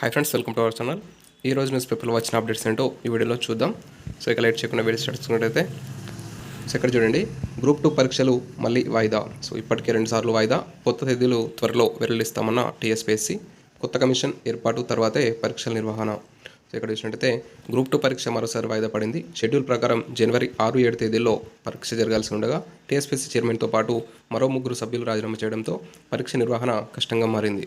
Hi friends welcome to our channel ఈ రోజు news పేపర్లో వచ్చిన అప్డేట్స్ ఏంటో ఈ వీడియోలో చూద్దాం. సో ఇక లేట్ చేయకుండా వీడియో స్టార్ట్ చేసుకున్నట్టయితే. సో ఇక్కడ చూడండి గ్రూప్ టూ పరీక్షలు మళ్ళీ వాయిదా. సో ఇప్పటికే రెండుసార్లు వాయిదా. కొత్త తేదీలు త్వరలో వెల్లడిస్తామన్న టీఎస్పీఎస్సీ కొత్త కమిషన్ ఏర్పాటు తర్వాతే పరీక్షల నిర్వహణ. సో ఇక్కడ చూసినట్టయితే గ్రూప్ టూ పరీక్ష మరోసారి వాయిదా పడింది. షెడ్యూల్ ప్రకారం జనవరి ఆరు ఏడు తేదీల్లో పరీక్ష జరగాల్సి ఉండగా టీఎస్పీసీ చైర్మన్తో పాటు మరో ముగ్గురు సభ్యులు రాజీనామా చేయడంతో పరీక్ష నిర్వహణ కష్టంగా మారింది.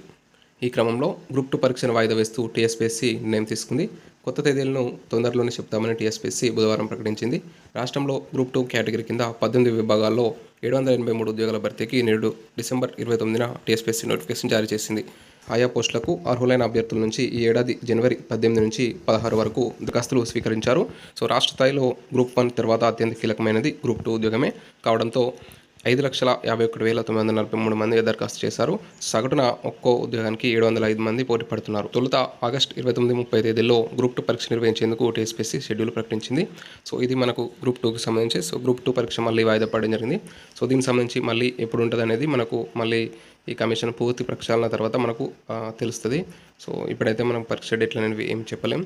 ఈ క్రమంలో గ్రూప్ టూ పరీక్షను వాయిదా వేస్తూ టీఎస్పీఎస్సీ నిర్ణయం తీసుకుంది. కొత్త తేదీలను తొందరలోనే చెప్తామని టీఎస్పీఎస్సీ బుధవారం ప్రకటించింది. రాష్ట్రంలో గ్రూప్ టూ కేటగిరీ కింద పద్దెనిమిది విభాగాల్లో ఏడు వందల ఎనభై మూడు ఉద్యోగాల భర్తీకి నేడు డిసెంబర్ ఇరవై తొమ్మిదిన టీఎస్పీఎస్సీ నోటిఫికేషన్ జారీ చేసింది. ఆయా పోస్టులకు అర్హులైన అభ్యర్థుల నుంచి ఈ ఏడాది జనవరి పద్దెనిమిది నుంచి పదహారు వరకు దరఖాస్తులు స్వీకరించారు. సో రాష్ట్ర స్థాయిలో గ్రూప్ వన్ తర్వాత అత్యంత కీలకమైనది గ్రూప్ టూ ఉద్యోగమే కావడంతో ఐదు లక్షల యాభై ఒకటి వేల తొమ్మిది వందల నలభై మూడు మంది దరఖాస్తు చేశారు. సగటున ఒక్కో ఉద్యోగానికి ఏడు వందల ఐదు మంది పోటీ పడుతున్నారు. తొలుత ఆగస్టు ఇరవై తొమ్మిది ముప్పై తేదీల్లో గ్రూప్ టూ పరీక్ష నిర్వహించేందుకు టీఎస్పీసీ షెడ్యూల్ ప్రకటించింది. సో ఇది మనకు గ్రూప్ టూకి సంబంధించి సో గ్రూప్ టూ పరీక్ష మళ్ళీ వాయిదా పడడం జరిగింది. సో దీనికి సంబంధించి మళ్ళీ ఎప్పుడు ఉంటుంది అనేది మనకు మళ్ళీ ఈ కమిషన్ పూర్తి ప్రక్షాళన తర్వాత మనకు తెలుస్తుంది. సో ఇప్పుడైతే మనం పరీక్ష డేట్లు అనేవి ఏం చెప్పలేం.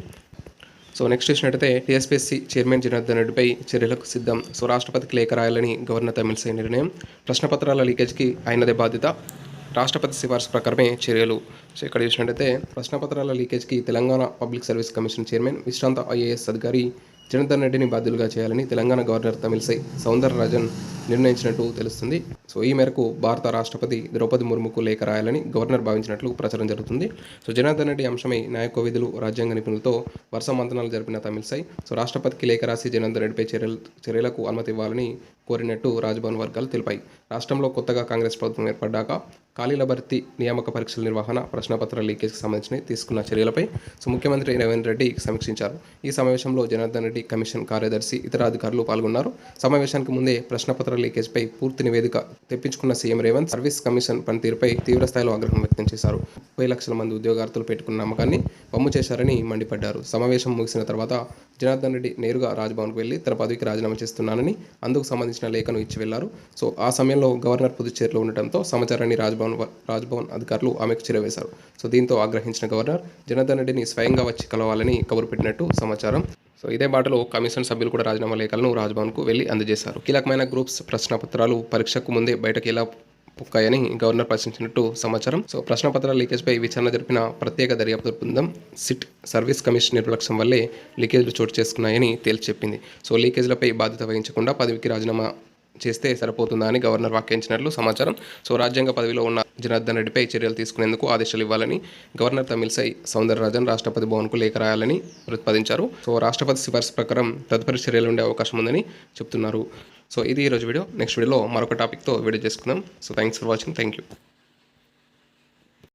సో నెక్స్ట్ చూసినట్టయితే టీఎస్పీఎస్సీ చైర్మన్ జనార్దన్ రెడ్డిపై చర్యలకు సిద్ధం. సో రాష్ట్రపతికి లేఖ రాయాలని గవర్నర్ తమిళసై నిర్ణయం. ప్రశ్నపత్రాల లీకేజ్కి ఆయనదే బాధ్యత. రాష్ట్రపతి సిఫార్సు ప్రకారమే చర్యలు. సో ఇక్కడ చూసినట్టయితే ప్రశ్నపత్రాల లీకేజ్కి Telangana public service commission chairman విశ్రాంత ఐఏఎస్ అధికారి జనార్దన్ రెడ్డిని బాధ్యులుగా చేయాలని తెలంగాణ గవర్నర్ తమిళసై సౌందరరాజన్ నిర్ణయించినట్టు తెలుస్తుంది. సో ఈ మేరకు భారత రాష్ట్రపతి ద్రౌపది ముర్ముకు లేఖ రాయాలని గవర్నర్ భావించినట్లు ప్రచారం జరుగుతుంది. సో జనార్దన్ రెడ్డి అంశమై నాయక విధులు రాజ్యాంగ నిపుణులతో వరుస మంతనాలు జరిపిన తమిళసై. సో రాష్ట్రపతికి లేఖ రాసి జనార్దన్ రెడ్డిపై చర్యలు చర్యలకు అనుమతి ఇవ్వాలని కోరినట్టు రాజ్భవన్ వర్గాలు తెలిపాయి. రాష్ట్రంలో కొత్తగా కాంగ్రెస్ ప్రభుత్వం ఏర్పడ్డాక ఖాళీల భర్తీ నియామక పరీక్షల నిర్వహణ ప్రశ్నపత్ర లీకేజ్కి సంబంధించి తీసుకున్న చర్యలపై సో ముఖ్యమంత్రి రేవంత్ రెడ్డి సమీక్షించారు. ఈ సమావేశంలో జనార్దన్ రెడ్డి కమిషన్ కార్యదర్శి ఇతర అధికారులు పాల్గొన్నారు. సమావేశానికి ముందే ప్రశ్నపత్ర లీకేజ్పై పూర్తి నివేదిక తెప్పించుకున్న సీఎం రేవంత్ సర్వీస్ కమిషన్ పనితీరుపై తీవ్ర స్థాయిలో ఆగ్రహం వ్యక్తం చేశారు. ముప్పై లక్షల మంది ఉద్యోగార్థులు పెట్టుకున్న నమ్మకాన్ని వమ్ము చేశారని మండిపడ్డారు. సమావేశం ముగిసిన తర్వాత జనార్దన్ రెడ్డి నేరుగా రాజ్భవన్కు వెళ్ళి తన పదవికి రాజీనామా చేస్తున్నానని అందుకు సంబంధించిన లేఖను ఇచ్చి వెళ్ళారు. సో ఆ సమయంలో గవర్నర్ పుదుచ్చేరిలో ఉండటంతో సమాచారాన్ని రాజ్భవన్ రాజ్భవన్ అధికారులు ఆమెకు చేరవేశారు. సో దీంతో ఆగ్రహించిన గవర్నర్ జనార్దన్ రెడ్డిని స్వయంగా వచ్చి కలవాలని కబురు పెట్టినట్టు సమాచారం సో ఇదే బాటలో కమిషన్ సభ్యులు కూడా రాజీనామా లేఖలను రాజ్భవన్కు వెళ్ళి అందజేశారు. కీలకమైన గ్రూప్స్ ప్రశ్నపత్రాలు పరీక్షకు ముందే బయటకు ఎలా పుక్కాయని గవర్నర్ ప్రశ్నించినట్టు సమాచారం. సో ప్రశ్నపత్రాల లీకేజ్పై విచారణ జరిపిన ప్రత్యేక దర్యాప్తు బృందం సిట్ సర్వీస్ కమిషన్ నిర్లక్ష్యం వల్లే లీకేజ్లు చోటు చేసుకున్నాయని తేల్చి చెప్పింది. సో లీకేజ్లపై బాధ్యత వహించకుండా పదవికి రాజీనామా చేస్తే సరిపోతుందా అని గవర్నర్ వ్యాఖ్యానించినట్లు సమాచారం. సో రాజ్యాంగ పదవిలో ఉన్న జనార్దన్ రెడ్డిపై చర్యలు తీసుకునేందుకు ఆదేశాలు ఇవ్వాలని గవర్నర్ తమిళసై సౌందరరాజన్ రాష్ట్రపతి భవన్కు లేఖ రాయాలని ప్రతిపాదించారు. సో రాష్ట్రపతి సిఫార్సు ప్రకారం తదుపరి చర్యలు ఉండే అవకాశం ఉందని చెప్తున్నారు. సో ఇది ఈరోజు వీడియో. నెక్స్ట్ వీడియోలో మరొక టాపిక్తో వీడియో చేసుకుందాం. So thanks for watching thank you